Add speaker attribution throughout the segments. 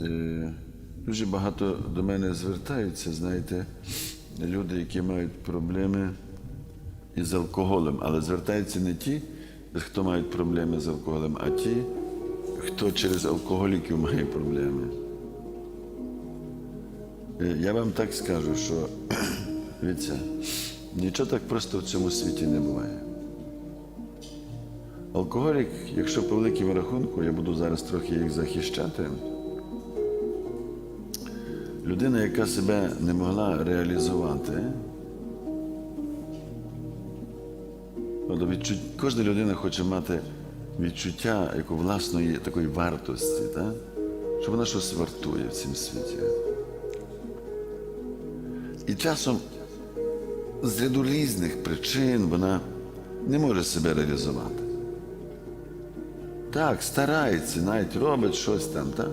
Speaker 1: Е, Дуже багато до мене звертаються, знаєте, люди, які мають проблеми із алкоголем, але звертаються не ті, хто мають проблеми з алкоголем, а ті, хто через алкоголіків має проблеми. Е, Я вам так скажу, що дивіться, нічого так просто в цьому світі не буває. Алкоголік, якщо по великому рахунку, я буду зараз трохи їх захищати. Людина, яка себе не могла реалізувати, кожна людина хоче мати відчуття як у власної такої вартості, так? що вона щось вартує в цьому світі. І часом з ряду різних причин вона не може себе реалізувати. Так, старається, навіть робить щось там, так?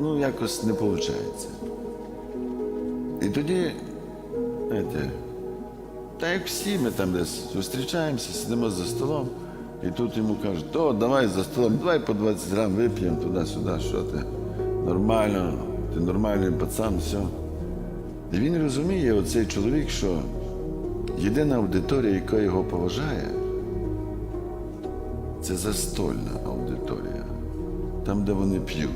Speaker 1: Ну, якось не виходить. І тоді, знаєте, так як всі ми там десь зустрічаємося, сидимо за столом, і тут йому кажуть, о, давай за столом, давай по 20 грам вип'ємо туди-сюди, що ти. Нормально, ти нормальний пацан, все. І він розуміє, оцей чоловік, що єдина аудиторія, яка його поважає, це застольна аудиторія, там, де вони п'ють.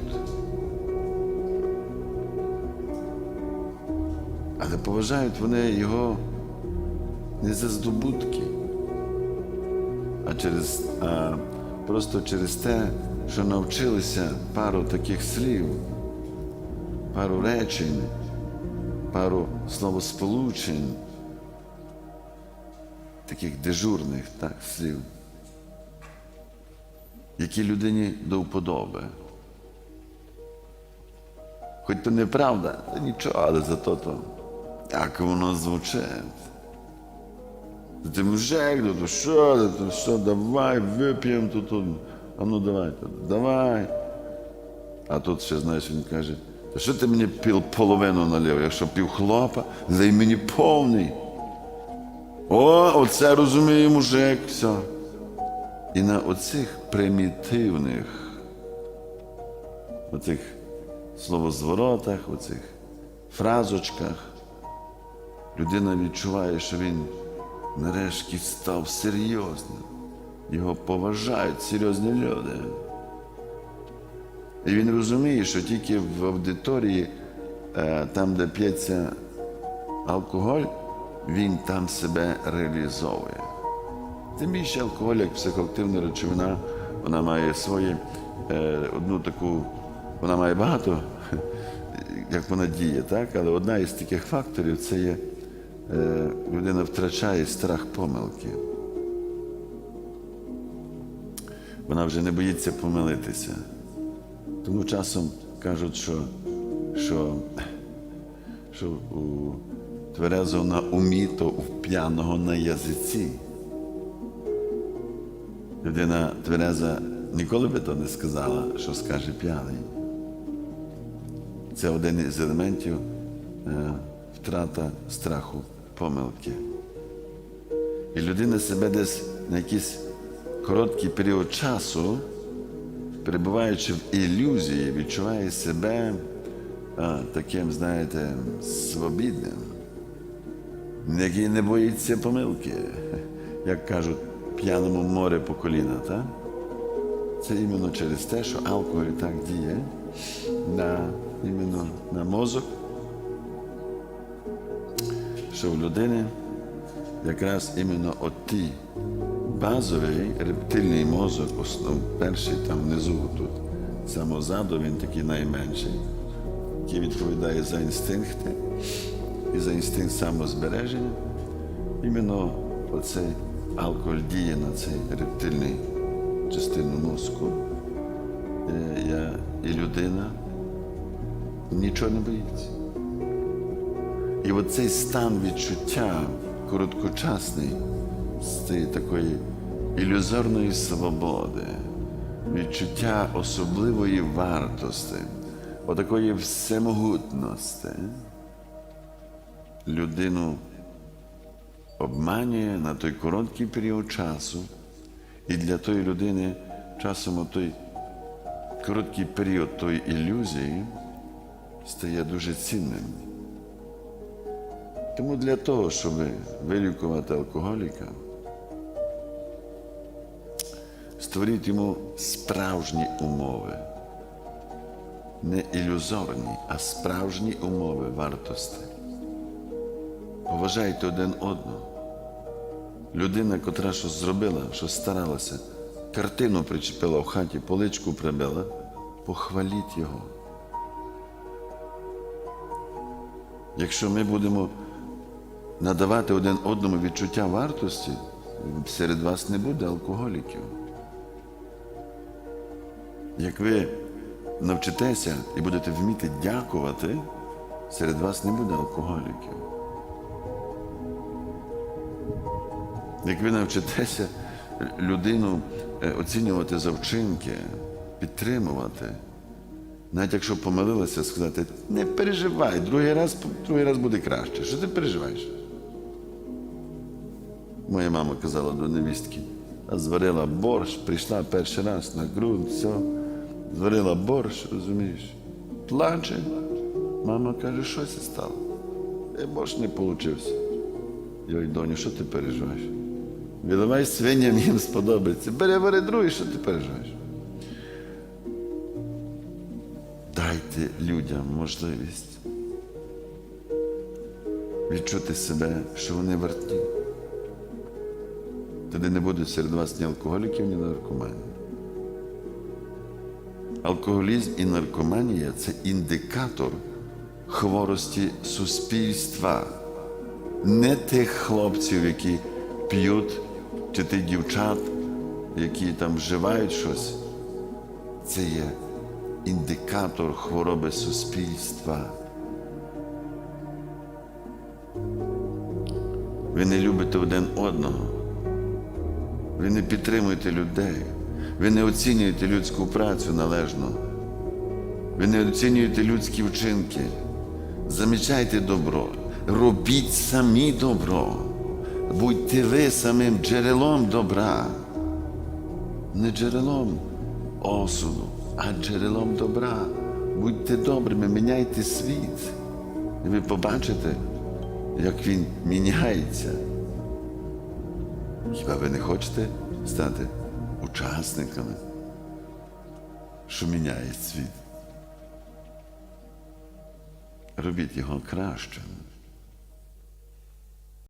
Speaker 1: Але поважають вони його не за здобутки, а через, а просто через те, що навчилися пару таких слів, пару речень, пару словосполучень, таких дежурних так, слів, які людині до вподоби. Хоч то неправда, то нічого, але зато то як воно звучить. Ти мужик, то що, то що, давай, вип'ємо тут. А ну давай, тут, давай. А тут ще, знаєш, він каже, та що ти мені пів половину налив, якщо пів хлопа, лей мені повний. О, оце розуміє мужик, все. І на оцих примітивних, оцих словозворотах, оцих фразочках, людина відчуває, що він нарешті став серйозним. Його поважають серйозні люди. І він розуміє, що тільки в аудиторії, е, там, де п'ється алкоголь, він там себе реалізовує. Тим більше алкоголь, як психоактивна речовина, вона має свої е, одну таку, вона має багато, як вона діє, так? але одна із таких факторів це є людина втрачає страх помилки. Вона вже не боїться помилитися. Тому часом кажуть, що, що, що у тверезого на умі, то у п'яного на язиці. Людина твереза ніколи би то не сказала, що скаже п'яний. Це один із елементів е, втрата страху помилки. І людина себе десь на якийсь короткий період часу, перебуваючи в ілюзії, відчуває себе а, таким, знаєте, свобідним, який не боїться помилки, як кажуть, п'яному море по коліна. Так? Це іменно через те, що алкоголь так діє на, іменно на мозок, що в людини якраз іменно от ті базовий рептильний мозок, основ, перший там внизу, тут самозаду, він такий найменший, який відповідає за інстинкти і за інстинкт самозбереження. Іменно оцей алкоголь діє на цей рептильний частину мозку. Е, я, і людина нічого не боїться. І оцей стан відчуття короткочасний з цієї такої ілюзорної свободи, відчуття особливої вартості, отакої всемогутності, людину обманює на той короткий період часу, і для тої людини часом той короткий період тої ілюзії стає дуже цінним. Тому для того, щоб вилікувати алкоголіка, створіть йому справжні умови. Не ілюзорні, а справжні умови вартості. Поважайте один одного. Людина, котра щось зробила, щось старалася, картину причепила в хаті, поличку прибила, похваліть його. Якщо ми будемо надавати один одному відчуття вартості, серед вас не буде алкоголіків. Як ви навчитеся і будете вміти дякувати, серед вас не буде алкоголіків. Як ви навчитеся людину е, оцінювати за вчинки, підтримувати, навіть якщо помилилася, сказати, не переживай, другий раз, другий раз буде краще. Що ти переживаєш? Моя мама казала до невістки, зварила борщ, прийшла перший раз на ґрунт, все, зварила борщ, розумієш, плаче. Мама каже, що це стало? Е, борщ не получився. Йой, доню, що ти переживаєш? Виливай свиням, їм сподобається. Бери, бери другий, що ти переживаєш? Дайте людям можливість відчути себе, що вони вартні. Тоді не буде серед вас ні алкоголіків, ні наркоманів. Алкоголізм і наркоманія це індикатор хворості суспільства, не тих хлопців, які п'ють, чи тих дівчат, які там вживають щось. Це є індикатор хвороби суспільства. Ви не любите один одного. Ви не підтримуєте людей. Ви не оцінюєте людську працю належно. Ви не оцінюєте людські вчинки. Замічайте добро. Робіть самі добро. Будьте ви самим джерелом добра. Не джерелом осуду, а джерелом добра. Будьте добрими, міняйте світ. І ви побачите, як він міняється. Хіба ви не хочете стати учасниками, що міняє світ? Робіть його кращим.